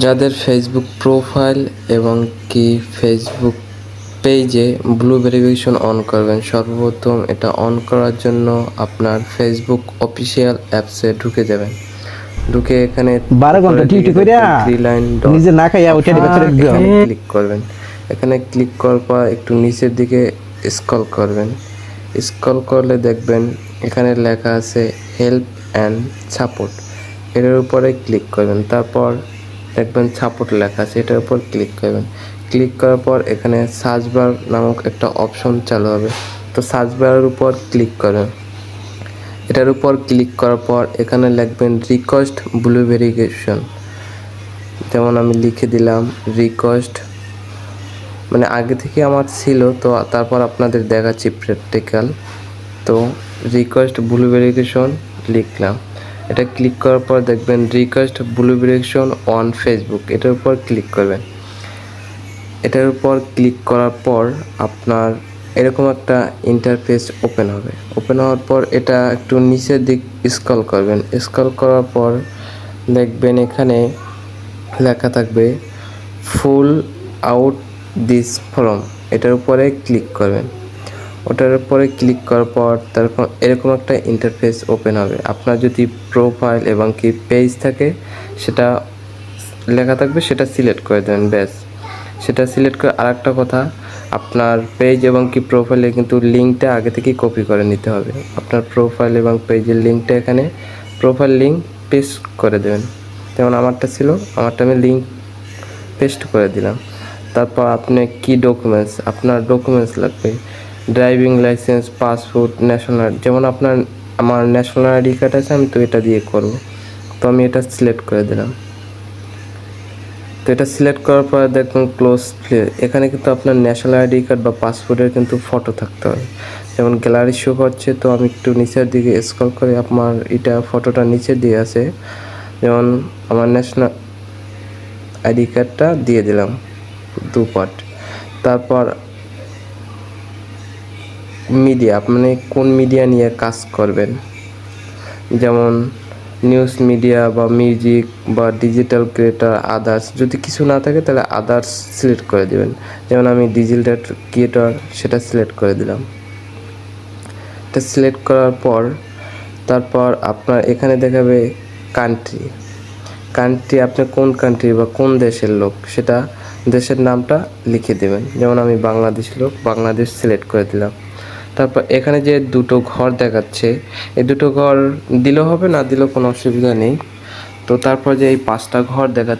যাদের Facebook profile এবং কি ফেসবুক পেজে ব্লু ভেরিফিকেশন অন করবেন সর্বপ্রথম এটা অন করার জন্য আপনার ফেসবুক অফিসিয়াল অ্যাপসে ঢুকে যাবেন। ঢুকে এখানে বারো ঘণ্টা ডিউটি লাইন নিজে না খাইয়া দিও ক্লিক করবেন। এখানে ক্লিক করার পর একটু নিচের দিকে স্ক্রল করবেন। স্ক্রল করলে দেখবেন এখানে লেখা আছে হেল্প অ্যান্ড সাপোর্ট এটার উপরে ক্লিক করবেন। তারপর দেখবেন সাপোর্ট লেখা আছে, এটার উপর ক্লিক করবেন। ক্লিক করার পর এখানে সার্চ বার নামক একটা অপশন চালু হবে। তো সার্চ বারের উপর ক্লিক করবেন। এটার উপর ক্লিক করার পর এখানে লিখবেন রিকোয়েস্ট ব্লু ভেরিফিকেশন যেমন আমি লিখে দিলাম রিকোয়েস্ট মানে আগে থেকে আমার ছিল, তো তারপর আপনাদের দেখাচ্ছি প্র্যাকটিক্যাল তো রিকোয়েস্ট ব্লু ভেরিফিকেশন লিখলাম। এটা ক্লিক করার পর দেখবেন request blue verification on Facebook এটার উপর ক্লিক করবেন। এটার উপর ক্লিক করার পর আপনার এরকম একটা ইন্টারফেস ওপেন হবে। ওপেন হওয়ার পর এটা একটু নিচের দিক স্ক্রল করবেন। স্ক্রল করার পর দেখবেন এখানে লেখা থাকবে ফুল আউট দিস ফর্ম এটার উপরে ক্লিক করবেন। ওটার উপরে ক্লিক করার পর তারপর এরকম একটা ইন্টারফেস ওপেন হবে। আপনার যদি প্রোফাইল এবং কি পেজ থাকে, সেটা লেখা থাকবে, সেটা সিলেক্ট করে দেবেন, ব্যাস। সেটা সিলেক্ট করে আরেকটা কথা, আপনার পেজ এবং কি প্রোফাইলে কিন্তু লিঙ্কটা আগে থেকেই কপি করে নিতে হবে। আপনার প্রোফাইল এবং পেজের লিঙ্কটা এখানে প্রোফাইল লিঙ্ক পেস্ট করে দেবেন। যেমন আমারটা ছিল, আমারটা আমি লিঙ্ক পেস্ট করে দিলাম। তারপর আপনি কি ডকুমেন্টস আপনার ডকুমেন্টস লাগবে? ড্রাইভিং লাইসেন্স, পাসপোর্ট ন্যাশনাল যেমন আপনার, আমার ন্যাশনাল আইডি কার্ড আছে, আমি তো এটা দিয়ে করব। তো আমি এটা সিলেক্ট করে দিলাম। তো এটা সিলেক্ট করার পর দেখুন ক্লোজ প্লে এখানে কিন্তু আপনার ন্যাশনাল আইডি কার্ড বা পাসপোর্টের কিন্তু ফটো থাকতে হবে। যেমন গ্যালারি শো করছে তো আমি একটু নিচের দিকে স্ক্রল করে আমার এটা ফটোটা নিচে দিয়ে আছে। যেমন আমার ন্যাশনাল আইডি কার্ডটা দিয়ে দিলাম, দু পার্ট তারপর মিডিয়া আপনি কোন মিডিয়া নিয়ে কাজ করবেন? যেমন নিউজ মিডিয়া বা মিউজিক বা ডিজিটাল ক্রিয়েটার আদার্স যদি কিছু না থাকে তাহলে আদার্স সিলেক্ট করে দিবেন। যেমন আমি ডিজিটাল ক্রিয়েটর সেটা সিলেক্ট করে দিলাম। এটা সিলেক্ট করার পর, তারপর আপনার এখানে দেখাবে কান্ট্রি কান্ট্রি আপনি কোন কান্ট্রি বা কোন দেশের লোক, সেটা দেশের নামটা লিখে দেবেন। যেমন আমি বাংলাদেশ লোক, বাংলাদেশ সিলেক্ট করে দিলাম। তারপর এখানে যে দুটো ঘর দেখাচ্ছে, এই দুটো ঘর দিলেও হবে, না দিলেও কোনো অসুবিধা নেই। তো তারপর যে এই পাঁচটা ঘর দেখা